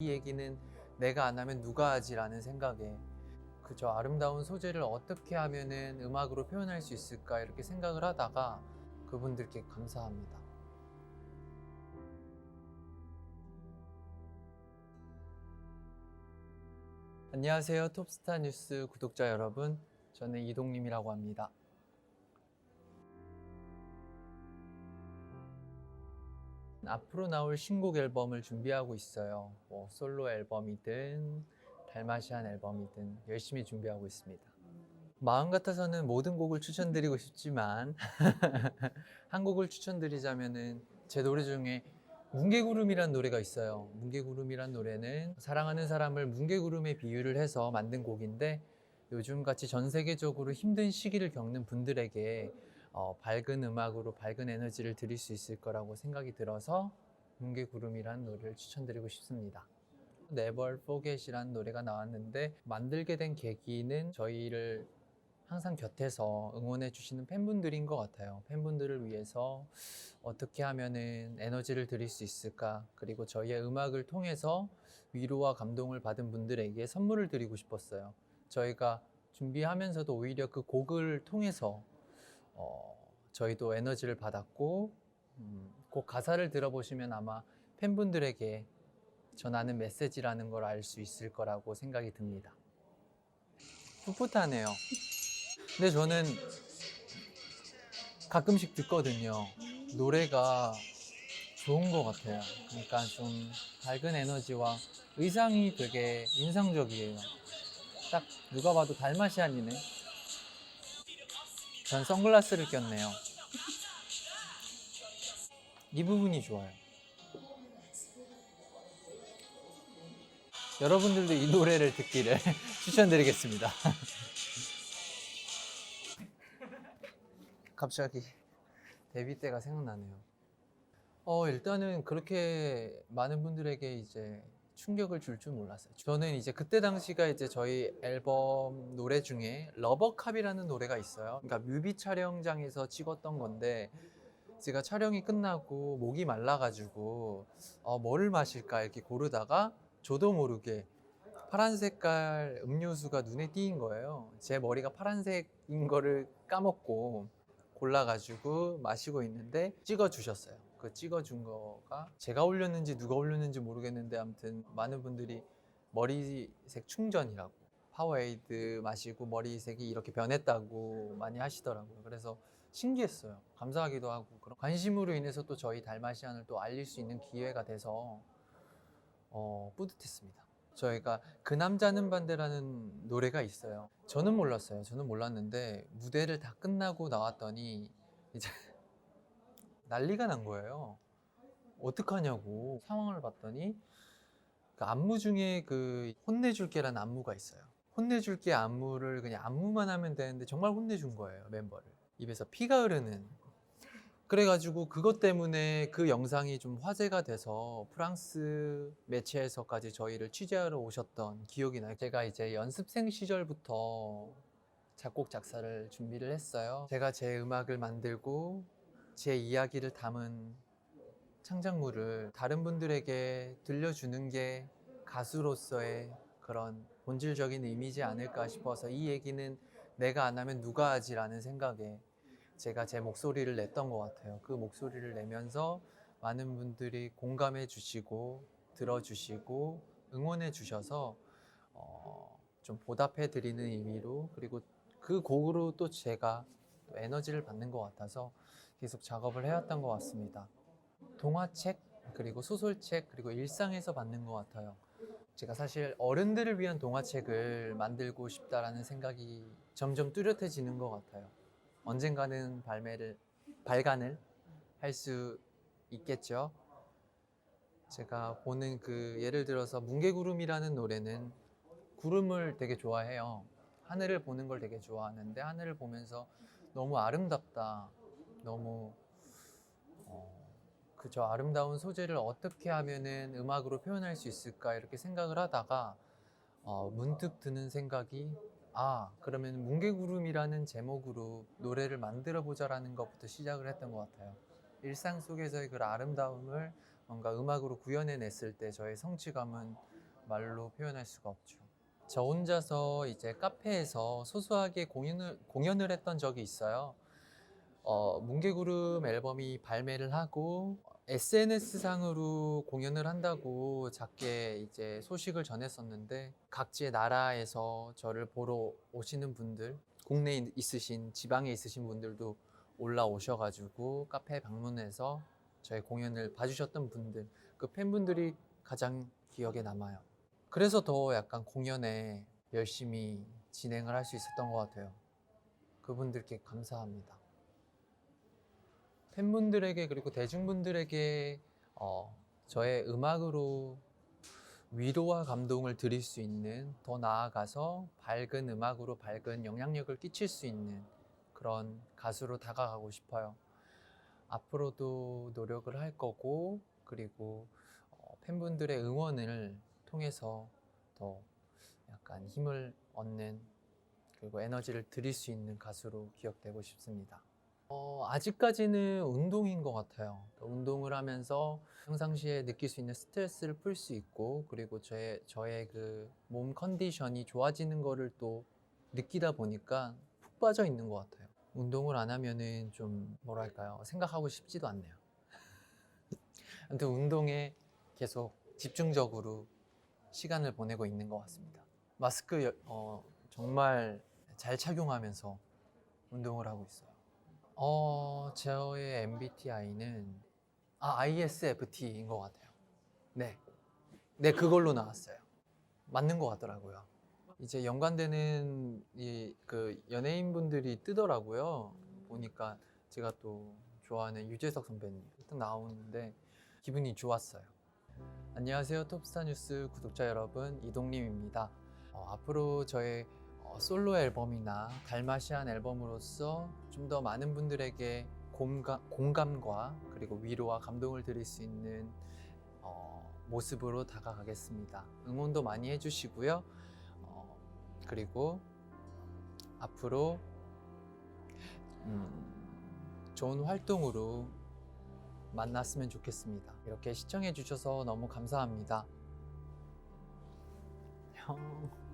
이 얘기는 내가 안 하면 누가 하지라는 생각에 그저 아름다운 소재를 어떻게 하면은 음악으로 표현할 수 있을까 이렇게 생각을 하다가 그분들께 감사합니다. 안녕하세요. 톱스타 뉴스 구독자 여러분. 저는 이동림이라고 합니다. 앞으로 나올 신곡 앨범을 준비하고 있어요. 뭐 솔로 앨범이든 달마시안 앨범이든 열심히 준비하고 있습니다. 마음 같아서는 모든 곡을 추천드리고 싶지만 한 곡을 추천드리자면은 제 노래 중에 뭉게구름이란 노래가 있어요. 뭉게구름이란 노래는 사랑하는 사람을 뭉게구름에 비유를 해서 만든 곡인데 요즘 같이 전 세계적으로 힘든 시기를 겪는 분들에게 어, 밝은 음악으로 밝은 에너지를 드릴 수 있을 거라고 생각이 들어서 뭉게구름이란 노래를 추천드리고 싶습니다. Never Forget이라는 노래가 나왔는데 만들게 된 계기는 저희를 항상 곁에서 응원해 주시는 팬분들인 것 같아요. 팬분들을 위해서 어떻게 하면은 에너지를 드릴 수 있을까? 그리고 저희의 음악을 통해서 위로와 감동을 받은 분들에게 선물을 드리고 싶었어요. 저희가 준비하면서도 오히려 그 곡을 통해서 어, 저희도 에너지를 받았고 음, 곡 가사를 들어보시면 아마 팬분들에게 전하는 메시지라는 걸 알 수 있을 거라고 생각이 듭니다. 풋풋하네요. 근데 저는 가끔씩 듣거든요. 노래가 좋은 것 같아요. 그러니까 좀 밝은 에너지와 의상이 되게 인상적이에요. 딱 누가 봐도 달마시안이네. 전 선글라스를 꼈네요. 이 부분이 좋아요. 여러분들도 이 노래를 듣기를 추천드리겠습니다. 갑자기 데뷔 때가 생각나네요. 어, 일단은 그렇게 많은 분들에게 이제 충격을 줄 줄 몰랐어요. 저는 이제 그때 당시가 이제 저희 앨범 노래 중에 러버캅이라는 노래가 있어요. 그러니까 뮤비 촬영장에서 찍었던 건데 제가 촬영이 끝나고 목이 말라가지고 어, 뭐를 마실까 이렇게 고르다가 저도 모르게 파란 색깔 음료수가 눈에 띄인 거예요. 제 머리가 파란색인 거를 까먹고 골라가지고 마시고 있는데 찍어주셨어요. 그 찍어준 거가 제가 올렸는지 누가 올렸는지 모르겠는데 아무튼 많은 분들이 머리색 충전이라고 파워에이드 마시고 머리색이 이렇게 변했다고 많이 하시더라고요. 그래서 신기했어요. 감사하기도 하고 그런 관심으로 인해서 또 저희 달마시안을 또 알릴 수 있는 기회가 돼서 어, 뿌듯했습니다. 저희가 그 남자는 반대라는 노래가 있어요. 저는 몰랐어요. 저는 몰랐는데 무대를 다 끝나고 나왔더니 이제 난리가 난 거예요. 어떡하냐고 상황을 봤더니 그 안무 중에 그 혼내줄게라는 안무가 있어요. 혼내줄게 안무를 그냥 안무만 하면 되는데 정말 혼내준 거예요 멤버를 입에서 피가 흐르는 그래가지고 그것 때문에 그 영상이 좀 화제가 돼서 프랑스 매체에서까지 저희를 취재하러 오셨던 기억이 나요. 제가 이제 연습생 시절부터 작곡 작사를 준비를 했어요. 제가 제 음악을 만들고 제 이야기를 담은 창작물을 다른 분들에게 들려주는 게 가수로서의 그런 본질적인 의미지 않을까 싶어서 이 얘기는 내가 안 하면 누가 하지라는 생각에 제가 제 목소리를 냈던 것 같아요. 그 목소리를 내면서 많은 분들이 공감해 주시고 들어주시고 응원해 주셔서 어, 좀 보답해 드리는 의미로 그리고 그 곡으로 또 제가 또 에너지를 받는 것 같아서 계속 작업을 해왔던 것 같습니다. 동화책 그리고 소설책 그리고 일상에서 받는 것 같아요. 제가 사실 어른들을 위한 동화책을 만들고 싶다라는 생각이 점점 뚜렷해지는 것 같아요. 언젠가는 발매를 발간을 할 수 있겠죠. 제가 보는 그 예를 들어서 뭉게구름이라는 노래는 구름을 되게 좋아해요. 하늘을 보는 걸 되게 좋아하는데 하늘을 보면서 너무 아름답다. 너무 어, 그저 아름다운 소재를 어떻게 하면은 음악으로 표현할 수 있을까 이렇게 생각을 하다가 어, 문득 드는 생각이 아 그러면 뭉게구름이라는 제목으로 노래를 만들어 보자라는 것부터 시작을 했던 것 같아요. 일상 속에서의 그 아름다움을 뭔가 음악으로 구현해냈을 때 저의 성취감은 말로 표현할 수가 없죠. 저 혼자서 이제 카페에서 소소하게 공연을, 공연을 했던 적이 있어요. 어, 뭉게구름 앨범이 발매를 하고 SNS상으로 공연을 한다고 작게 이제 소식을 전했었는데 각지의 나라에서 저를 보러 오시는 분들, 국내에 있으신 지방에 있으신 분들도 올라오셔가지고 카페 방문해서 저희 공연을 봐주셨던 분들, 그 팬분들이 가장 기억에 남아요. 그래서 더 약간 공연에 열심히 진행을 할 수 있었던 것 같아요. 그분들께 감사합니다. 팬분들에게 그리고 대중분들에게 어, 저의 음악으로 위로와 감동을 드릴 수 있는 더 나아가서 밝은 음악으로 밝은 영향력을 끼칠 수 있는 그런 가수로 다가가고 싶어요. 앞으로도 노력을 할 거고 그리고 어, 팬분들의 응원을 통해서 더 약간 힘을 얻는 그리고 에너지를 드릴 수 있는 가수로 기억되고 싶습니다. 어, 아직까지는 운동인 것 같아요. 운동을 하면서 평상시에 느낄 수 있는 스트레스를 풀 수 있고 그리고 저의 저의 그 몸 컨디션이 좋아지는 거를 또 느끼다 보니까 푹 빠져 있는 것 같아요. 운동을 안 하면은 좀 뭐랄까요 생각하고 싶지도 않네요. 아무튼 운동에 계속 집중적으로 시간을 보내고 있는 것 같습니다. 마스크 여- 어, 정말 잘 착용하면서 운동을 하고 있어요. 어, 저의 MBTI는 아, ISFT인 것 같아요. 네. 네, 그걸로 나왔어요. 맞는 것 같더라고요. 이제 연관되는 이 그 연예인분들이 뜨더라고요. 보니까 제가 또 좋아하는 유재석 선배님 딱 나오는데 기분이 좋았어요. 안녕하세요. 톱스타 뉴스 구독자 여러분, 이동림입니다. 어, 앞으로 저의 어, 솔로 앨범이나 달마시안 앨범으로서 좀 더 많은 분들에게 공감, 공감 과 그리고 위로와 감동을 드릴 수 있는 어, 모습으로 다가가겠습니다. 응원도 많이 해주시고요. 어, 그리고 앞으로 음, 좋은 활동으로 만났으면 좋겠습니다. 이렇게 시청해 주셔서 너무 감사합니다. 형.